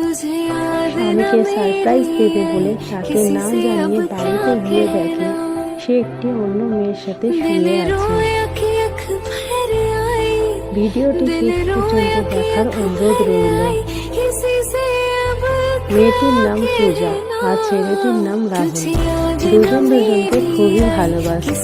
স্বামীকে সারপ্রাইজ দেবে বলে তাকে না জানিয়ে বাড়িতে গিয়ে দেখে সে একটি অন্য মেয়ের সাথে শুয়ে আছে ভিডিওটি শেষ পর্যন্ত দেখার অনুরোধ রইল মেয়েটির নাম পূজা আর ছেলেটির নাম রাহুল দুজন দুজনকে খুবই ভালোবাসত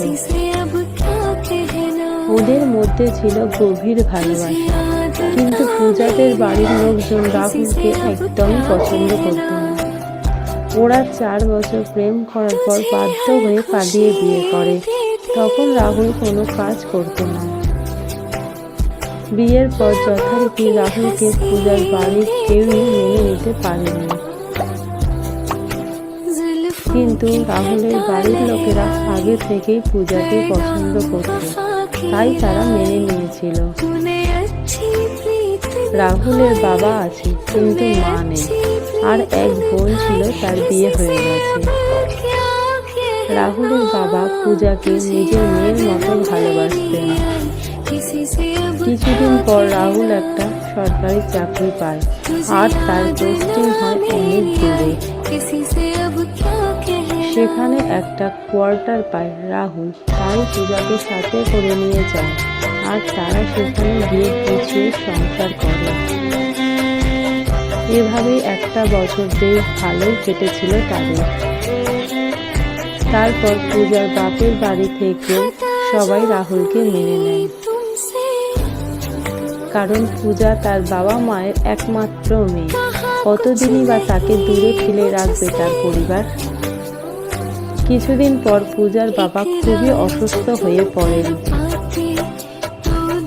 ওদের মধ্যে ছিল গভীর ভালোবাসা কিন্তু পূজাদের বাড়ির লোকজন রাহুলকে একদমই পছন্দ করত না। ওরা চার বছর প্রেম করার পর বাধ্য হয়ে পালিয়ে বিয়ে করে। তখন রাহুল কোনো কাজ করতো না। বিয়ের পর যথারীতি রাহুলকে পূজার বাড়ির কেউই মেনে নিতে পারেনি। কিন্তু রাহুলের বাড়ির লোকেরা আগে থেকেই পূজাকে পছন্দ করত। তাই তারা মেনে নিয়েছিল। রাহুলের বাবা আছে, কিন্তু মা নেই। আর এক বোন ছিল, তার বিয়ে হয়ে গেছে। রাহুলের বাবা পূজাকে নিজের মেয়ের মতো ভালোবাসতেন। কিছুদিন পর রাহুল একটা সরকারি চাকরি পায়, আর তার পোস্টিং হয় অনেক দূরে। সেখানে একটা কোয়ার্টার পায় রাহুল, তাই পূজাকে সাথে করে নিয়ে যায়। আর তারা সেখানে গিয়ে গুছিয়ে সংসার করে। এভাবেই একটা বছর বেশ ভালোই কেটেছিল তাদের। তারপর পূজার বাপের বাড়ি থেকে সবাই রাহুলকে মেনে নেয়। কারণ পূজা তার বাবা মায়ের একমাত্র মেয়ে। কতদিনই বা তাকে দূরে ফেলে রাখবে তার পরিবার? কিছুদিন পর পূজার বাবা খুবই অসুস্থ হয়ে পড়েন।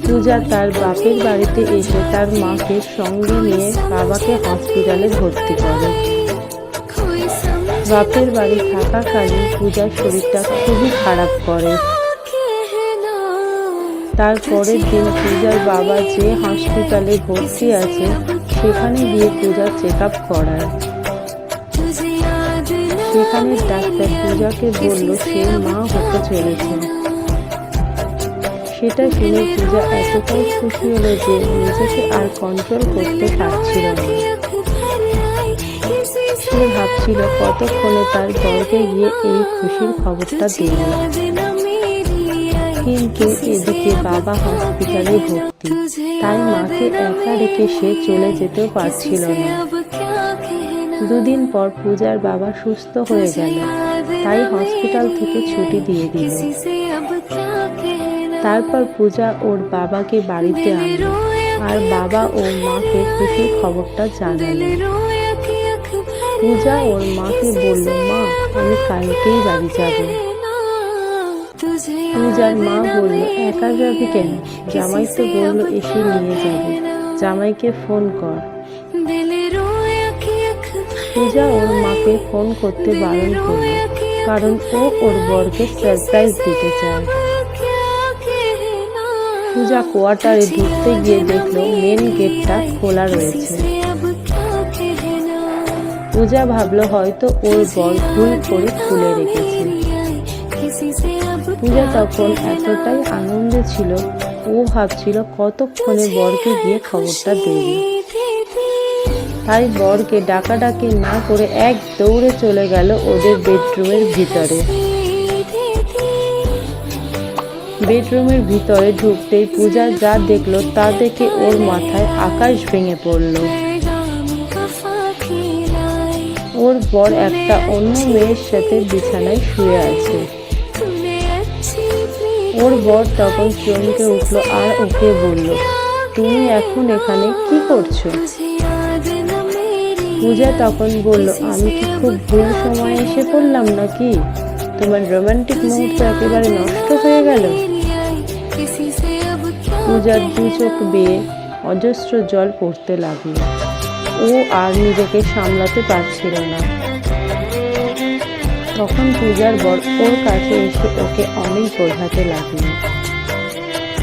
পূজা তার বাপের বাড়িতে এসে তার মাকে সঙ্গে নিয়ে বাবাকে হসপিটালে ভর্তি করে। বাপের বাড়ি থাকাকালীন পূজার শরীরটা খুবই খারাপ করে। তার পরের দিন পূজার বাবা যে হসপিটালে ভর্তি আছে, সেখানে গিয়ে পূজার চেক আপ করায়। সেখানে ডাক্তার পূজাকে বলল, সে মা হতে চলেছে। সেটা শুনে পূজা এতটাই খুশি হলো যে নিজেকে আর কন্ট্রোল করতে পারছিল না। সে ভাবছিল কতক্ষণে তার বরকে গিয়ে এই খুশির খবরটা দেবে। কিন্তু এদিকে বাবা হসপিটালে ভর্তি। তাই মাকে একা রেখে সে চলে যেতেও পারছিল না। দুদিন পর পূজার বাবা সুস্থ হয়ে গেল। তাই হসপিটাল থেকে ছুটি দিয়ে দিল। তারপর পূজা ওর বাবাকে বাড়িতে আনলো। আর বাবা ও মাকে খুশির খবরটা জানালো। পূজা ওর মাকে বলল মা আমি কালকেই বাড়ি যাব। পূজার মা বলল একা যাবি কেন? জামাই তো বলল এসে নিয়ে যাবে। জামাইকে ফোন কর। পূজা ওর মাকে ফোন করতে বারণ করল কারণ ও ওর বরকে সারপ্রাইজ দিতে চায়। পূজা কোয়ার্টারে ঢুকতে গিয়ে দেখল মেন গেটটা খোলা রয়েছে। পূজা ভাবলো হয়তো ওর বর ভুল করে খুলে রেখেছে। পূজা তখন এতটাই আনন্দে ছিল, ও ভাবছিল কতক্ষণে বরকে গিয়ে খবরটা দেবে। তাই বরকে ডাকাডাকি না করে এক দৌড়ে চলে গেল ওদের বেডরুমের ভিতরে। বেডরুমের ভিতরে ঢুকতেই পূজা যা দেখল তা দেখে ওর মাথায় আকাশ ভেঙে পড়ল। ওর বর একটা অন্য মেয়ের সাথে বিছানায় শুয়ে আছে। ওর বর তখন চমকে উঠল আর ওকে বলল, তুমি এখন এখানে কি করছ? পূজা তখন বলল, আমি কি খুব ভুল সময় এসে পড়লাম নাকি? তোমার রোমান্টিক মুহূর্ত একেবারে নষ্ট হয়ে গেল। পূজার দু চোখ বেয়ে অজস্র জল পড়তে লাগল। ও আর নিজেকে সামলাতে পারছিল না। তখন পূজার বর ওর কাছে এসে ওকে অনেক বোঝাতে লাগল।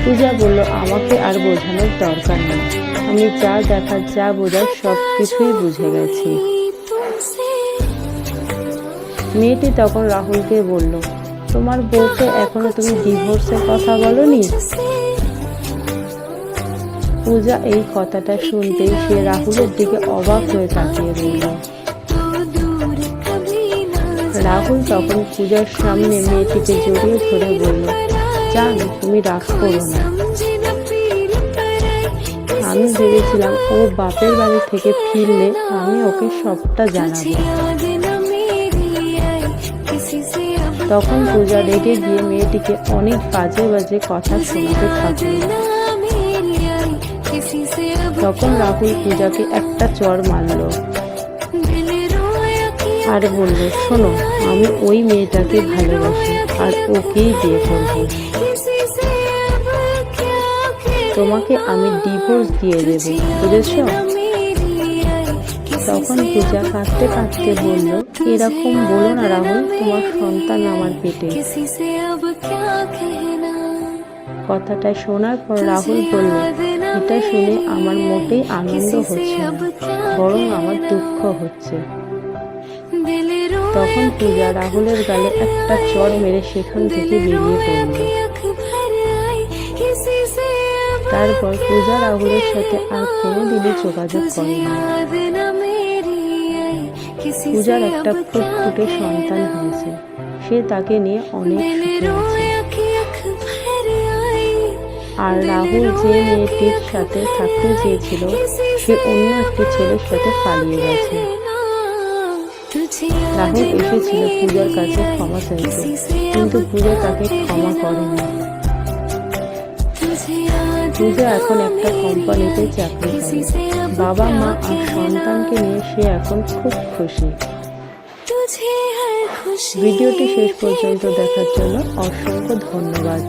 পূজা বলল, আমাকে আর বোঝানোর দরকার নেই। আমি যা দেখার, যা বোঝার সব কিছুই বুঝে গেছি। মেয়েটি তখন রাহুলকে বলল, তোমার বউকে এখনও তুমি ডিভোর্সের কথা বলনি? পূজা এই কথাটা শুনতেই সে রাহুলের দিকে অবাক হয়ে তাকিয়ে রইল। রাহুল তখন পূজার সামনে মেয়েটিকে জড়িয়ে ধরে বলল, জান, তুমি রাগ করো না। আমি ভেবেছিলাম ও বাপের বাড়ি থেকে ফিরলে আমি ওকে সবটা জানাব। তখন পূজা রেগে গিয়ে মেয়েটিকে অনেক বাজে বাজে কথা শুনতে থাকল। তখন রাহুল পূজাকে একটা চর মারলো আর বলল, শোনো, আমি ওই মেয়েটাকে ভালোবাসি আর ওকেই বিয়ে করব। তোমাকে আমি ডিভোর্স দিয়ে দেবো, বুঝেছ? তখন পূজা কাঁদতে কাঁদতে বলল, এরকম বলো না রাহুল, তোমার সন্তান আমার পেটে। কথাটা শোনার পর রাহুল বলল, এটা শুনে আমার মোটেই আনন্দ হচ্ছে বরং আমার দুঃখ হচ্ছে। তখন পূজা রাহুলের গালে একটা চর মেরে সেখান থেকে বেরিয়ে পড়ল। তারপর পূজা রাহুলের সাথে আর কোনোদিনই যোগাযোগ করে না পূজার একটা ফুটফুটে সন্তান হয়েছে। সে তাকে নিয়ে অনেক আর রাহুল যে মেয়েটির সাথে থাকতে চেয়েছিল সে অন্য একটি ছেলের সাথে পালিয়ে গেছে। রাহুল এসেছিল পূজার কাছে ক্ষমা চাইতে কিন্তু পূজা তাকে ক্ষমা করেনি। পূজা এখন একটা কোম্পানিতে চাকরি করে। বাবা মা আর সন্তানকে নিয়ে সে এখন খুব খুশি। ভিডিওটি শেষ পর্যন্ত দেখার জন্য অসংখ্য ধন্যবাদ।